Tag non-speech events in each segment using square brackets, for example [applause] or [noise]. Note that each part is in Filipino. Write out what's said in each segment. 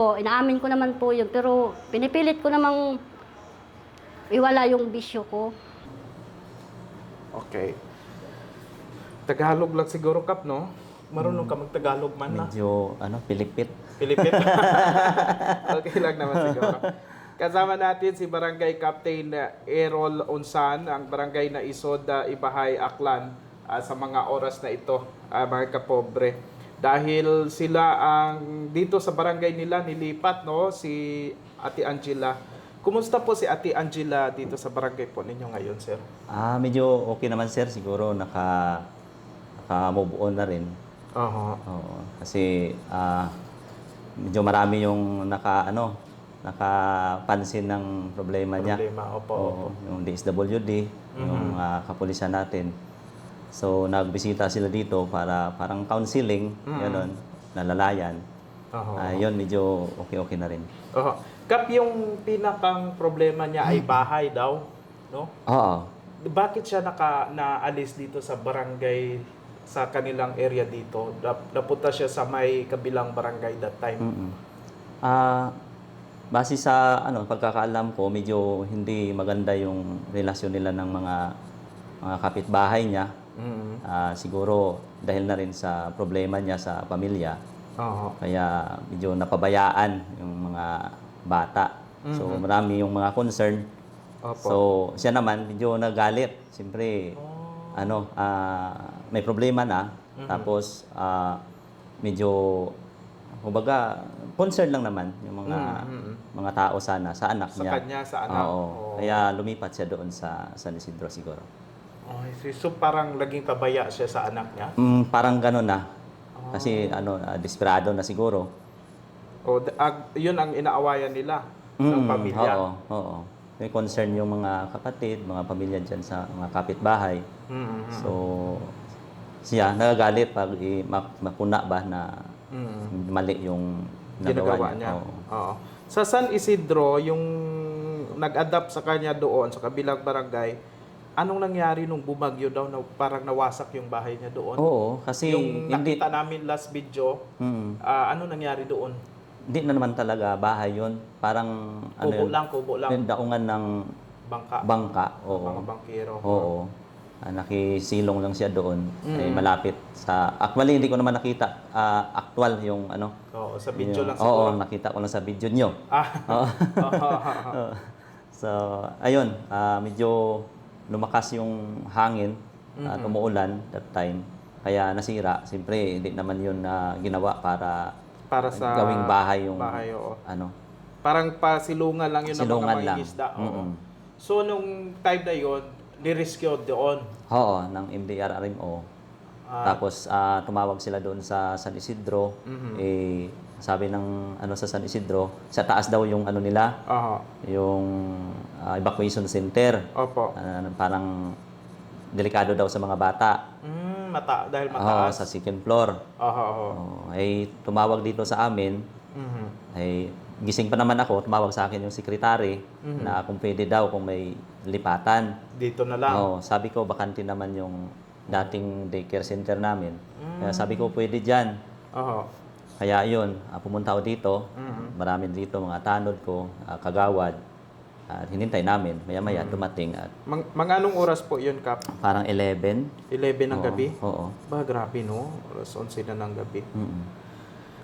Po, inaamin ko naman po yun, pero pinipilit ko namang iwala yung bisyo ko. Okay. Tagalog lang siguro, Kap, no? Marunong ka mag-Tagalog man na. Medyo, ano, pilipit. Pilipit. [laughs] [laughs] okay lang naman siguro. Kasama natin si Barangay Captain Errol Unsan, ang barangay na Isod, uh, Ibahay, Aklan ah, sa mga oras na ito, ah, mga kapobre. Dahil sila ang dito sa barangay nila nilipat no si Ate Angela. Kumusta po si Ate Angela dito sa barangay po ninyo ngayon, sir? Ah, medyo okay naman sir. Siguro naka, naka-move on na rin. Oho. Oo. Kasi ah, medyo marami yung naka, ano, nakapansin ng problema niya. Problema, opo. Oo, yung DSWD, yung ah, kapulisan natin. So, nagbisita sila dito para parang counseling, gano'n, nalalayan. Oho. Ah, yun, medyo okay-okay na rin. Oho. Kap, yung pinakang problema niya ay bahay daw, no? Oo. Bakit siya naka naalis dito sa barangay sa kanilang area dito? Nap- Napunta siya sa may kabilang barangay that time. Mm-mm. Ah, base sa ano pagkakaalam ko, medyo hindi maganda yung relasyon nila ng mga mga kapitbahay niya. Mm. Ah, siguro dahil na rin sa problema niya sa pamilya, Oho. kaya medyo napabayaan yung mga bata. So marami yung mga concern. Opo. So siya naman medyo nagalit. Siyempre ano, ah, may problema na. Tapos ah, medyo kumbaga concern lang naman yung mga Mhm. mga tao sana sa anak sa niya. kanya, sa anak. Oo. Oo. Kaya lumipat siya doon sa San Isidro siguro. Okay, so, so parang laging pabaya siya sa anak niya. Mm, parang gano'n na. Kasi ano, ah, desperado na siguro. O, d- ag- yun ang inaawayan nila ng Mm, pamilya. Oo, oo. May concern yung mga kapatid, mga pamilya dyan sa mga kapitbahay. Mm, So, siya nagagalit pag i- ma- mapuna ba na mm. mali yung ginagawa nagawa niya. Oo. Oo. Sa San Isidro, yung nag-adapt sa kanya doon, sa kabilang barangay, anong nangyari nung bumagyo daw na parang nawasak yung bahay niya doon? Oo, kasi yung hindi nakita namin last video, mm, ah, ano nangyari doon? hindi na naman talaga bahay yun. Parang ano Kubo yun, lang, kubo lang. yung daungan ng Bangka. bangka. Oo. Mga bangkero. Oo. Ah, nakisilong lang siya doon. Mm. Eh, malapit sa... Actually, hindi ko naman nakita ah, actual yung ano. Oo, sa video yung- lang Oo, siguro. nakita ko lang sa video nyo. Ah. Oo. [laughs] Oo. Oo. [laughs] so, ayun, ah, medyo lumakas yung hangin at umuulan that time. Kaya nasira. Siyempre, hindi naman yun na ginawa para Para sa gawing bahay yung bahay, oo. ano. Parang pasilungan lang yun ng Silungan mga lang. mangingisda. Oo. Mm-mm. So, nung time na yun, nirescue doon. Oo, ng MDRRMO. Ah. Tapos ah, tumawag sila doon sa San Isidro. Eh sabi ng ano sa San Isidro, sa taas daw yung ano nila, Aha. yung ah, evacuation center. Opo. Ah, parang delikado daw sa mga bata. Mm, mata, dahil Oo, mataas. sa second floor. Aha, aha. Oo, ay tumawag dito sa amin, Mhm. ay gising pa naman ako, tumawag sa akin yung sekretary Mhm. na kung pwede daw kung may lipatan. Dito na lang. Oo, sabi ko bakante naman yung dating daycare center namin. Kaya sabi ko pwede diyan. Aha. Kaya yun, ah, pumunta ako dito. Mhm. Marami dito mga tanod ko, ah, kagawad. At hinintay namin. Maya-maya Mm. dumating at Mang, mga anong oras po yun, Kap? parang 11. 11 ng Oo, gabi? Oo. Ba, grabe no? Oras 11 na ng gabi. Mm-mm.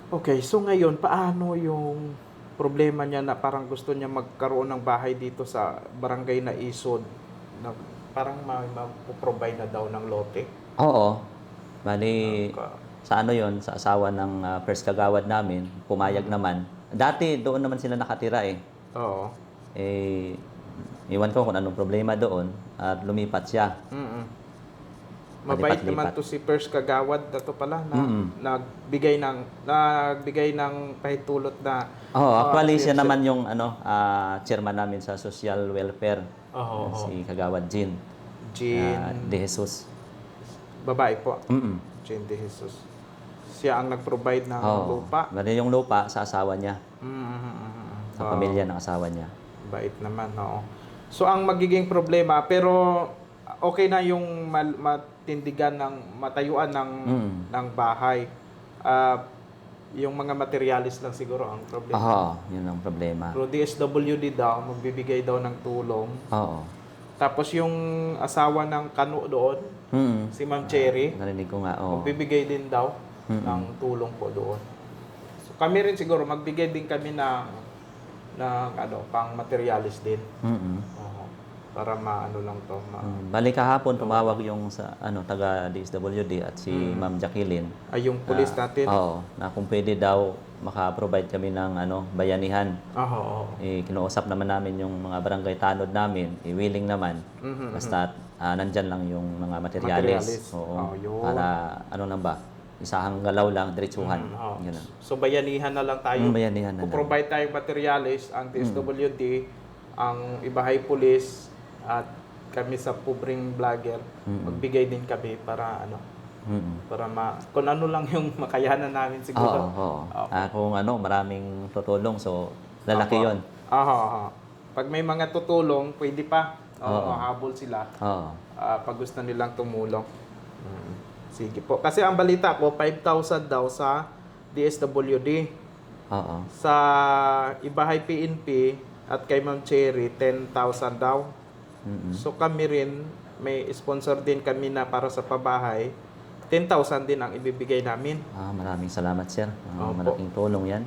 Okay, so ngayon, paano yung problema niya na parang gusto niya magkaroon ng bahay dito sa barangay na Isod? Na parang ma- ma-provide na daw ng lote? Oo. Bali, Ka- sa ano yon sa asawa ng ah, first kagawad namin, pumayag naman. Dati doon naman sila nakatira eh. Oo. Eh, iwan ko kung anong problema doon at lumipat siya. Mm-mm. Mabait Palipat-lipat. naman to si First Kagawad na to pala na Mm-mm. nagbigay ng nagbigay ng pahitulot na Oh, Ah, actually siya naman yung ano, ah, chairman namin sa social welfare. Oo, oo. Si Kagawad Jean Jean ah, De Jesus. babae po. Mm. Jean De Jesus. Siya ang nag-provide ng Oh, lupa. Bali yung lupa sa asawa niya, Mm-hmm. sa pamilya ng asawa niya. Bait naman, oo. So ang magiging problema, pero okay na yung mal- matindigan ng matayuan ng Mm. ng bahay. Ah, Yung mga materialis lang siguro ang problema. Oo, yun ang problema. Pero DSWD daw, magbibigay daw ng tulong. Oo. Tapos yung asawa ng kanu doon, Mm. si Ma'am Cherry, Narinig ko nga, oo. magbibigay din daw ng tulong po doon. So, kami rin siguro, magbigay din kami ng, ng ano, pang materialis din. Mm-mm. Oo. para maano lang to. Ma- Mm. Bali kahapon tumawag yung sa ano taga DSWD at si Mm. Ma'am Jacqueline. ay, yung police Ah, natin. Oo, na kung pwede daw maka-provide kami ng ano bayanihan. Oo. oo. Eh, kinuusap naman namin yung mga barangay tanod namin, eh, willing naman. Mhm, Basta ah, nandyan lang yung mga materialis. Materialis. Oo. Oh, yun. para ano lang ba? Isahang galaw lang, diretsuhan. Mm, oo. Ganun. So, bayanihan na lang tayo. Yung bayanihan na lang. Provide tayong materialis, ang DSWD, ang Ibahay Police, at kami sa Pubring Vlogger, magbigay din kami para ano, Mm-mm. para ma, kung ano lang yung [laughs] makayanan namin Oo, siguro. oo. Opo. Ah, kung ano, maraming tutulong, so lalaki yon. Aha, aha. Pag may mga tutulong, pwede pa. Oo, mahabol sila. Oo. Ah, pag gusto nilang tumulong. Mm. Sige po. Kasi ang balita ko, 5,000 daw sa DSWD. Oo. Sa Ibahay PNP at kay Ma'am Cherry, 10,000 daw. Mm-mm. So kami rin, may sponsor din kami na para sa pabahay. 10,000 din ang ibibigay namin. Ah, maraming salamat, sir. Ah, Opo. malaking tulong yan.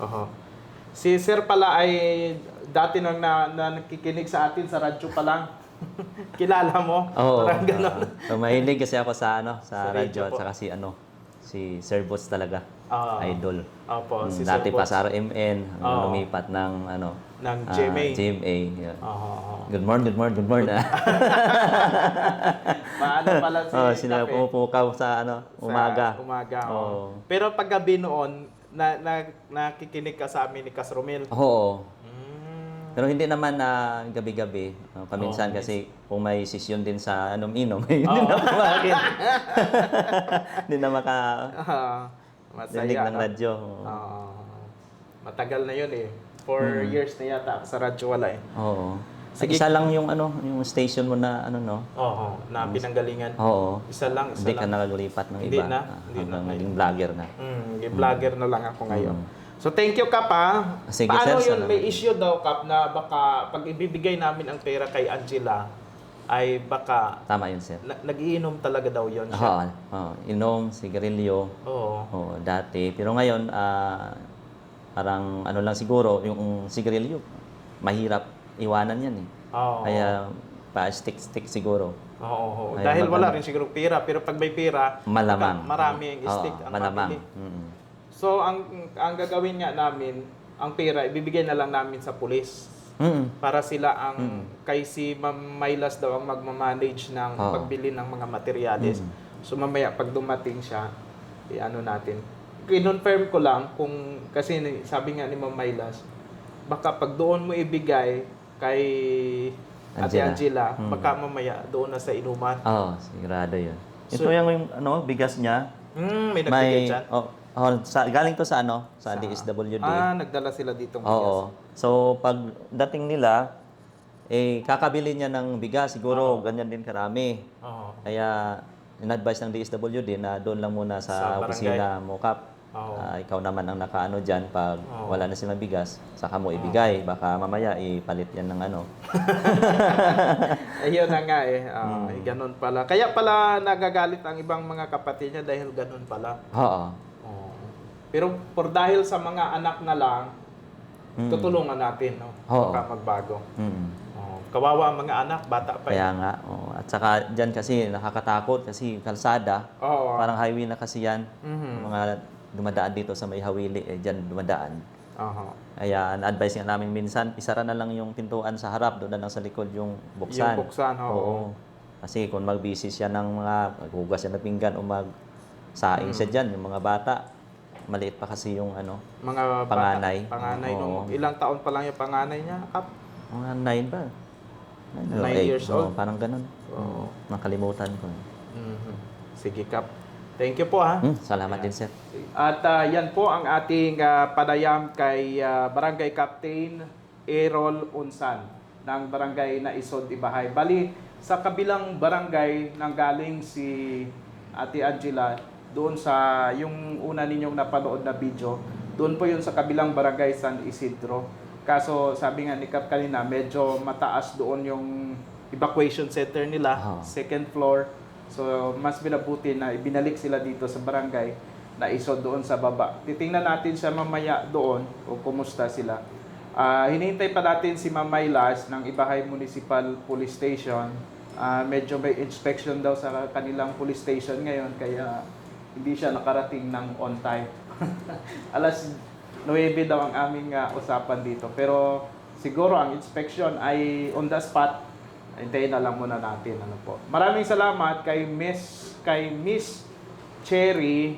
Oho. Si Sir pala ay dati nang na, na nakikinig sa atin sa radyo pa lang. [laughs] Kilala mo? Oo. Parang ganon. [laughs] Ah, mahilig kasi ako sa ano, sa, Sa radyo at saka si ano, si Sir Boss talaga. Ah. Idol. Opo, Mm, si dati Sir pa Boss. sa RMN, Oo. lumipat ng ano, Ng GMA. GMA. yeah. Oho. Good morning, good morning, good morning. Paano [laughs] pala si oh, sila pumupukaw sa ano, Sa umaga. umaga, Oo. oo. Pero pag gabi noon, na, na, nakikinig ka sa amin ni Kasromel. Oo. Mm. Pero hindi naman na gabi-gabi. No, paminsan Oo. kasi kung may session din sa anom-inom, [laughs] hindi na kumakin. [laughs] Hindi na maka Ah, masaya. dinig ng no? radyo. Oo. Ah, matagal na yun eh. Four years na yata sa radyo wala eh. Oo. Sige. Isa lang yung ano, yung station mo na ano no. Oo, na pinanggalingan. Oo. Isa lang, isa Hindi ka lang. nakagalipat ng Hindi iba. na, Ah, hindi na naging vlogger na. Mm, vlogger na lang ako ngayon. So thank you Kap ha. Sige, Paano sir, yun? May issue daw Kap na baka pag ibibigay namin ang pera kay Angela ay baka Tama yun, sir. na- nagiinom talaga daw Oo. siya. oo. Inom, sigarilyo. Oo. Oo, dati. Pero ngayon, ah, parang ano lang siguro, yung sigarilyo, mahirap iwanan yan eh. Oo. Kaya pa-stick-stick siguro. Oo, oo. Ay, Dahil wala rin siguro pera, pero pag may pera, Malamang. marami ang Oo, stick ang malamang. mabili. Mm. So ang ang gagawin nga namin, ang pera ibibigay na lang namin sa pulis Mm. para sila ang kay si Ma'am Mylas daw ang magma-manage ng Oo. pagbili ng mga materyales. So mamaya pag dumating siya, i-ano natin. Kinonfirm ko lang kung kasi ni- sabi nga ni Ma'am Mylas, baka pag doon mo ibigay kay Ate Angela. Angela, baka mamaya doon na sa inuman. Oo, sigurado yun. Ito So- yung, yung ano, bigas niya. Hmm, may nagbigay May, dyan. oh, oh, sa, galing to sa ano, sa, DSWD. Ah, nagdala sila ditong bigas. Oo. So, pag dating nila, eh, kakabili niya ng bigas, siguro ganyan din karami. Oo. Kaya, in-advise ng DSWD na doon lang muna Sa sa, opisina mo, Kap. Oo. Ah, ikaw naman ang nakaano dyan pag Oo. wala na silang bigas, saka mo ibigay. Baka mamaya ipalit yan ng ano. [laughs] Ayun na nga eh. Ah, Hmm. eh, ganun pala. Kaya pala nagagalit ang ibang mga kapatid niya dahil ganun pala. Oo. Oo. Pero por dahil sa mga anak na lang, Mm. tutulungan natin, no? Oo. Baka magbago. Mm. Oo. Kawawa ang mga anak, bata pa. eh. Kaya nga. oo. At saka dyan kasi nakakatakot kasi kalsada. Oo. Parang highway na kasi yan. Mhm. Mga dumadaan dito sa may hawili, eh, dyan dumadaan. Aha. Kaya na-advise nga namin minsan, isara na lang yung pintuan sa harap, doon na lang sa likod yung buksan. Yung buksan, oo. Kasi kung mag-busy siya ng mga, maghugas siya ng pinggan o mag-saing Mm. siya dyan, yung mga bata, maliit pa kasi yung ano, Mga Panganay. bata. Panganay. Nung Oo. ilang taon pa lang yung panganay niya. Kap. mga nine ba? Nine, Nine eight. years Oo, old? parang ganun. Oo. Nakalimutan ko. Mhm. Sige, Kap. Thank you po, ha. Hmm, salamat din, sir. At ah, yan po ang ating ah, panayam kay ah, Barangay Captain Errol Unsan ng Barangay na Isod Ibahay. Bali, sa kabilang barangay nang galing si Ate Angela, doon sa yung una ninyong napanood na video. Doon po yun sa kabilang barangay San Isidro. Kaso sabi nga ni Kap kanina, medyo mataas doon yung evacuation center nila, Ah. second floor. So mas binabuti na ibinalik sila dito sa barangay na isod doon sa baba. Titingnan natin siya mamaya doon kung kumusta sila. Ah, hinihintay pa natin si Ma'am Mylas ng Ibahay Municipal Police Station. Ah, medyo may inspection daw sa kanilang police station ngayon kaya hindi siya nakarating ng on time. [laughs] Alas 9 daw ang aming ah, usapan dito. Pero siguro ang inspection ay on the spot. Hintayin na lang muna natin. Ano po. Maraming salamat kay Miss kay Miss Cherry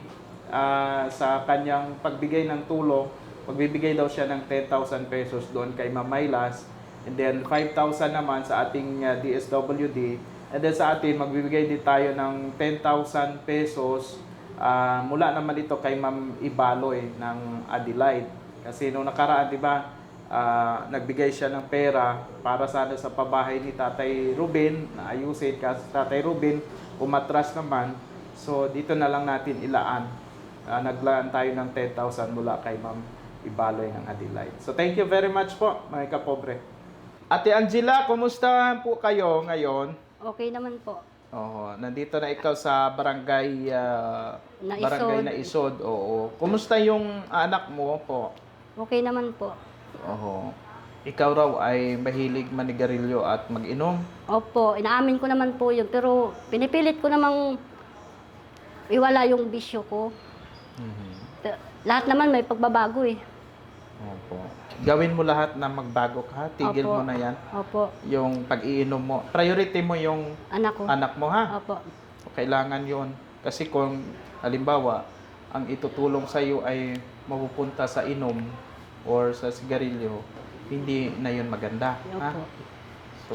ah, sa kanyang pagbigay ng tulong. Magbibigay daw siya ng 10,000 pesos doon kay Mamaylas. And then 5,000 naman sa ating ah, DSWD. And then sa atin, magbibigay din tayo ng 10,000 pesos ah, mula naman ito kay Ma'am Ibaloy ng Adelaide. Kasi nung nakaraan, di ba, ah, nagbigay siya ng pera para sana sa pabahay ni Tatay Ruben, na ayusin kasi Tatay Ruben, umatras naman. So, dito na lang natin ilaan. Ah, naglaan tayo ng 10,000 mula kay Ma'am Ibaloy ng Adelaide. So, thank you very much po, mga kapobre. Ate Angela, kumusta po kayo ngayon? Okay naman po. Oo, nandito na ikaw sa barangay ah, Na barangay na Isod. Oo. Kumusta yung anak mo po? Okay naman po. Oo. Ikaw raw ay mahilig manigarilyo at mag-inom. Opo, inaamin ko naman po yun. Pero pinipilit ko namang iwala yung bisyo ko. Pero Lahat naman may pagbabago eh. Opo. Gawin mo lahat na magbago ka. Tigil Opo. mo na yan. Opo, Yung pag-iinom mo. Priority mo yung anak ko. anak mo ha. Opo. Kailangan yon Kasi kung halimbawa, ang itutulong sa iyo ay mapupunta sa inom or sa sigarilyo, hindi na yun maganda. Ha? Opo. So,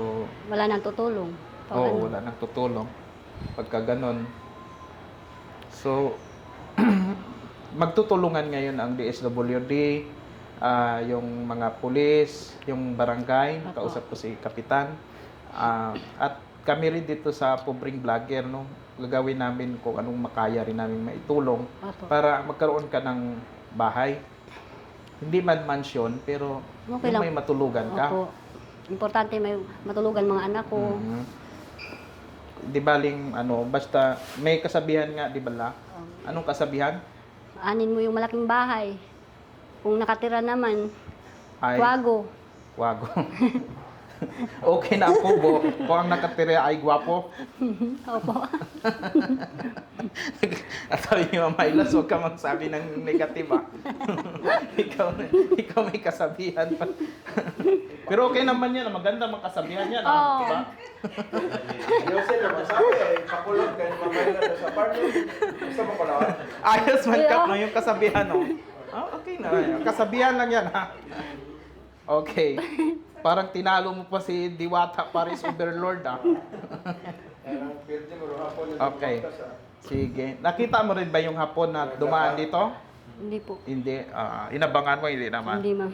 Wala nang tutulong. Oo, ano. wala nang tutulong. Pagka ganon. So, [clears throat] magtutulungan ngayon ang DSWD, ah, yung mga pulis, yung barangay, Opo. kausap ko si Kapitan. Ah, at kami rin dito sa Pobring Vlogger, no, gagawin namin kung anong makaya rin namin maitulong Opo. para magkaroon ka ng bahay. Hindi man mansion, pero Okay yung lang. may matulugan ka. Opo. Importante may matulugan mga anak ko. Mhm. Di baling ano, basta may kasabihan nga, di ba la? Anong kasabihan? Anin mo yung malaking bahay. Kung nakatira naman, Ay, kwago. wago. [laughs] [laughs] okay na ang kubo kung ang nakatira ay gwapo. Opo. [laughs] At sabi ni Mama Ilas, huwag ka magsabi ng negative ah. [laughs] ikaw, ikaw may kasabihan pa. Pero okay naman yan, maganda mga kasabihan yan. ah, Oo. di ba? Yosef, ang masabi ay pakulog kayo mamaya na sa apartment. Gusto mo na? Ayos man kap no, yung kasabihan no. Ah, okay na. Kasabihan lang yan ha. Okay. Parang tinalo mo pa si Diwata Paris Overlord ah. Okay. Sige. Nakita mo rin ba yung hapon na dumaan dito? Hindi po. Hindi. Ah, inabangan mo, hindi naman. Hindi ma'am.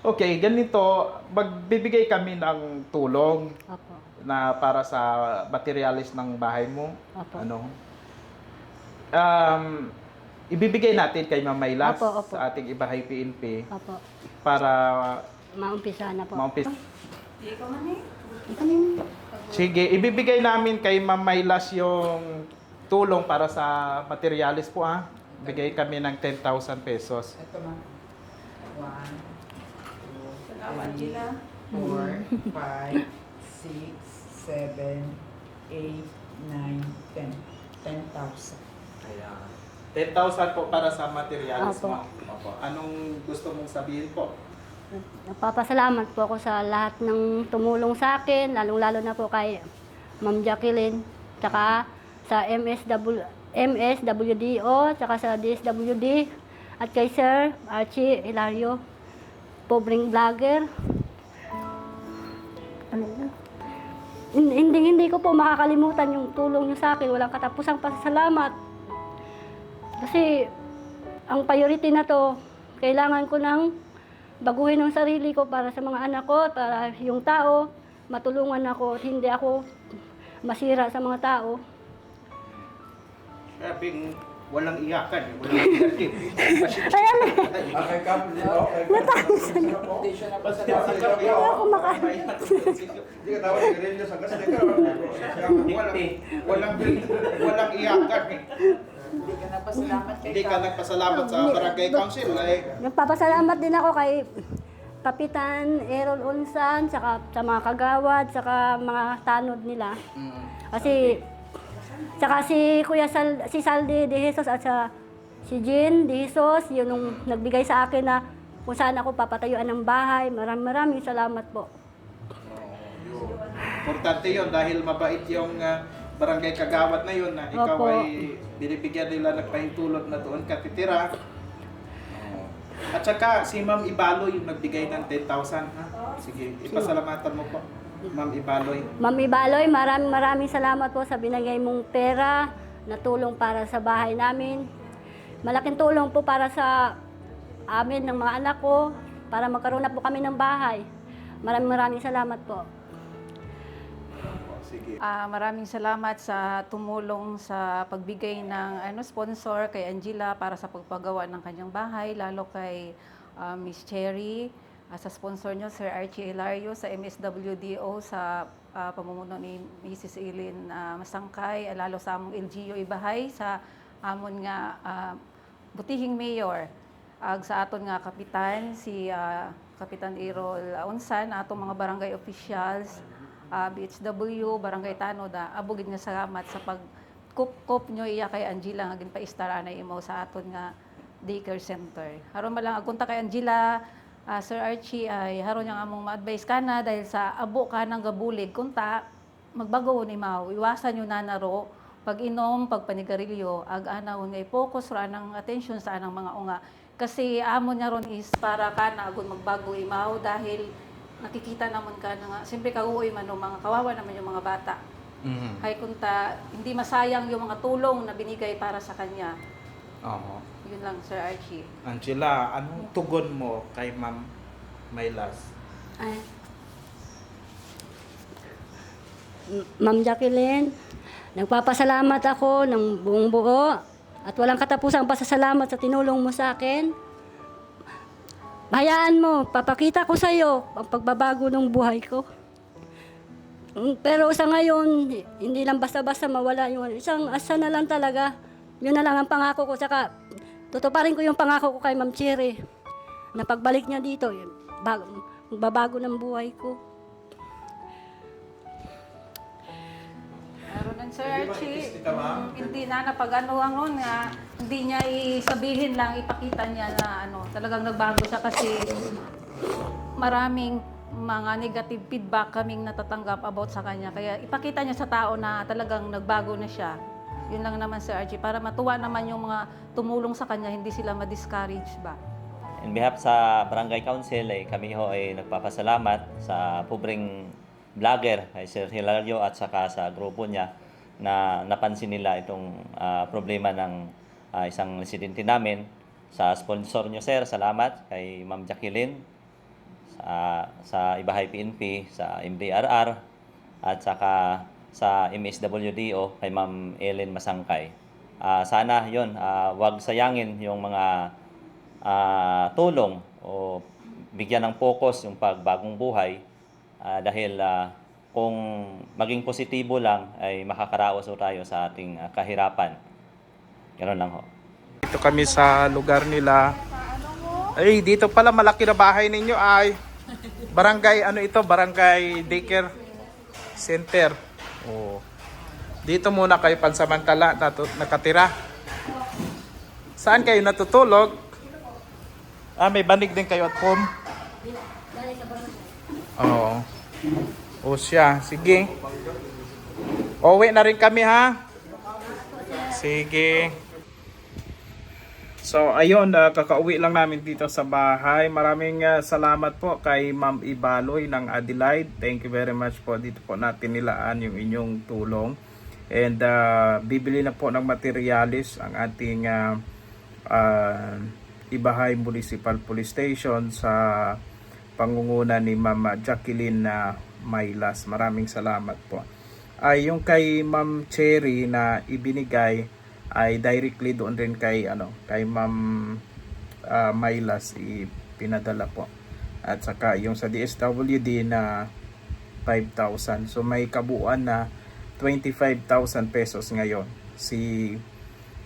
Okay, ganito. Magbibigay kami ng tulong Opo. na para sa materialis ng bahay mo. Opo. Ano? Um, ibibigay natin kay Ma'am Maylas Opo, opo. sa ating Ibahay PNP Opo. para Maumpisa na po. maumpis. Ikaw na Sige, ibibigay namin kay Ma'am Maylas yung tulong para sa materialis po ah. Bigay kami ng 10,000 pesos. Ito ma. One, two, three, four, five, six, seven, eight, nine, ten. Ten thousand. Ayan. 10,000 po para sa materialis Opo. mo. Opo. Anong gusto mong sabihin po? Napapasalamat po ako sa lahat ng tumulong sa akin, lalong-lalo na po kay Ma'am Jacqueline, tsaka sa MSW, MSWDO, tsaka sa DSWD, at kay Sir Archie Hilario, pobreng vlogger. Ano Hindi, hindi ko po makakalimutan yung tulong niyo sa akin. Walang katapusang pasasalamat. Kasi ang priority na to, kailangan ko ng baguhin ang sarili ko para sa mga anak ko, para yung tao, matulungan ako at hindi ako masira sa mga tao. Sabing walang iyakan, eh, walang [laughs] negative. Ayan, Ah, kay Kap, hindi ako. Kay Kap. Hindi siya Basta sa kapya, Wala akong Hindi ka tawag ng ganyan sa gas. Ka. walang, iyakan. Hindi ka napasalamat kay Hindi ka nagpasalamat sa barangay council. Eh, Nagpapasalamat din ako kay Kapitan Errol Unsan, saka sa mga kagawad, saka mga tanod nila. Kasi, saka si Kuya Sal, si Saldi de Jesus at sa si Jean de Jesus, yun nung nagbigay sa akin na kung saan ako papatayuan ng bahay. Maraming maraming salamat po. Importante yun dahil mabait yung ah, barangay kagawad na yun na ikaw Opo. ay binibigyan nila ng pahintulot na doon ka titira. At saka si Ma'am Ibaloy yung nagbigay ng 10,000 ha. Sige, ipasalamatan mo po. Ma'am Ibaloy. Ma'am Ibaloy, maraming maraming salamat po sa binigay mong pera na tulong para sa bahay namin. Malaking tulong po para sa amin ng mga anak ko para magkaroon na po kami ng bahay. Maraming maraming salamat po. Sige. Ah, maraming salamat sa tumulong sa pagbigay ng ano sponsor kay Angela para sa pagpagawa ng kanyang bahay, lalo kay ah, Miss Cherry, ah, sa sponsor niyo Sir Archie Hilario sa MSWDO sa ah, pamumuno ni Mrs. Eileen ah, Masangkay, ah, lalo sa among LGU Ibahay sa amon nga ah, butihing mayor ag sa aton nga kapitan si ah, Kapitan Errol Unsan atong mga barangay officials ah, BHW barangay Tanod ah, abugid nga salamat sa pag kup nyo. Iya kay Angela nga ginpaistara na imo sa aton nga daycare center. Haron man lang agkunta kay Angela ah, Sir Archie ay haron yang among ma-advise kana dahil sa abo ka nang gabulig. Kunta magbago ni Mao. Iwasan nyo na naro pag inom, pag panigarilyo, ag anawon nga focus ra nang attention sa anang mga unga. Kasi amon niya ron is para ka na agon magbago imaw dahil nakikita namon ka na nga, siyempre kauoy man o mga kawawa naman yung mga bata. Hay kunta, hindi masayang yung mga tulong na binigay para sa kanya. Oo. Yun lang, Sir Archie. Angela, anong tugon mo kay Ma'am Maylas? Ay. Ma'am Jacqueline, nagpapasalamat ako ng buong buo at walang katapusang pasasalamat sa tinulong mo sa akin. Hayaan mo, papakita ko sa iyo ang pagbabago ng buhay ko. Mm, Pero sa ngayon, hindi lang basta-basta mawala yung isang asa na lang talaga. Yun na lang ang pangako ko. Saka, tutuparin ko yung pangako ko kay Ma'am Cherry. Na pagbalik niya dito, yun, bag, magbabago ng buhay ko. Sir Archie, mm, hindi na napag-ano ano nga, hindi niya isabihin lang, ipakita niya na ano, talagang nagbago siya kasi maraming mga negative feedback kaming natatanggap about sa kanya. Kaya ipakita niya sa tao na talagang nagbago na siya. Yun lang naman Sir Archie, para matuwa naman yung mga tumulong sa kanya, hindi sila ma-discourage ba. In behalf sa Barangay Council, ay kami ho ay nagpapasalamat sa pobreng vlogger, kay Sir Hilario at saka sa grupo niya na napansin nila itong ah, problema ng ah, isang residente namin. Sa sponsor niyo, Sir, salamat kay Ma'am Jacqueline, sa, sa Ibahay PNP, sa MDRR, at saka sa MSWDO kay Ma'am Ellen Masangkay. Ah, sana yon wag sayangin yung mga ah, tulong o bigyan ng focus yung pagbagong buhay ah, dahil ah, kung maging positibo lang ay makakaraos ho tayo sa ating ah, kahirapan. Ganun lang ho. Dito kami sa lugar nila. Ay, dito pala malaki na bahay ninyo ay barangay ano ito, barangay daycare center. Oh. Dito muna kayo pansamantala natu- nakatira. Saan kayo natutulog? Ah, may banig din kayo at home. Oo. O siya, sige. Uwi na rin kami ha. Sige. So ayun, uh, kakauwi lang namin dito sa bahay. Maraming uh, salamat po kay Ma'am Ibaloy ng Adelaide. Thank you very much po. Dito po natin nilaan yung inyong tulong. And uh, bibili na po ng materialis ang ating uh, uh, Ibahay Municipal Police Station sa pangunguna ni Ma'am Jacqueline uh, Maylas. Maraming salamat po. Ay yung kay Ma'am Cherry na ibinigay ay directly doon rin kay ano kay Ma'am uh, Mylas ipinadala po. At saka yung sa DSWD na 5,000. So may kabuuan na 25,000 pesos ngayon si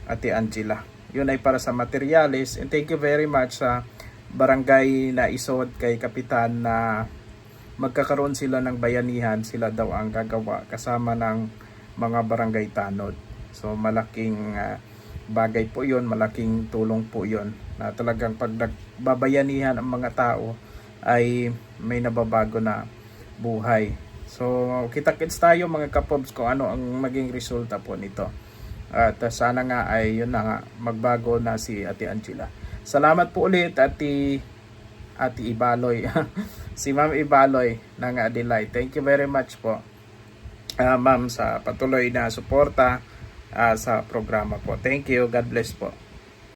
Ate Angela. Yun ay para sa materials. And thank you very much sa barangay na isod kay Kapitan na magkakaroon sila ng bayanihan. Sila daw ang gagawa kasama ng mga barangay tanod. So malaking ah, bagay po yun, malaking tulong po yun na talagang pag nagbabayanihan ang mga tao ay may nababago na buhay. So kita-kits tayo mga kapobs kung ano ang maging resulta po nito. At uh, sana nga ay yun na nga magbago na si Ate Angela. Salamat po ulit Ate Ate Ibaloy. [laughs] si Ma'am Ibaloy ng Adelaide. Thank you very much po. ah, ma'am sa patuloy na suporta ah, sa programa po. Thank you. God bless po.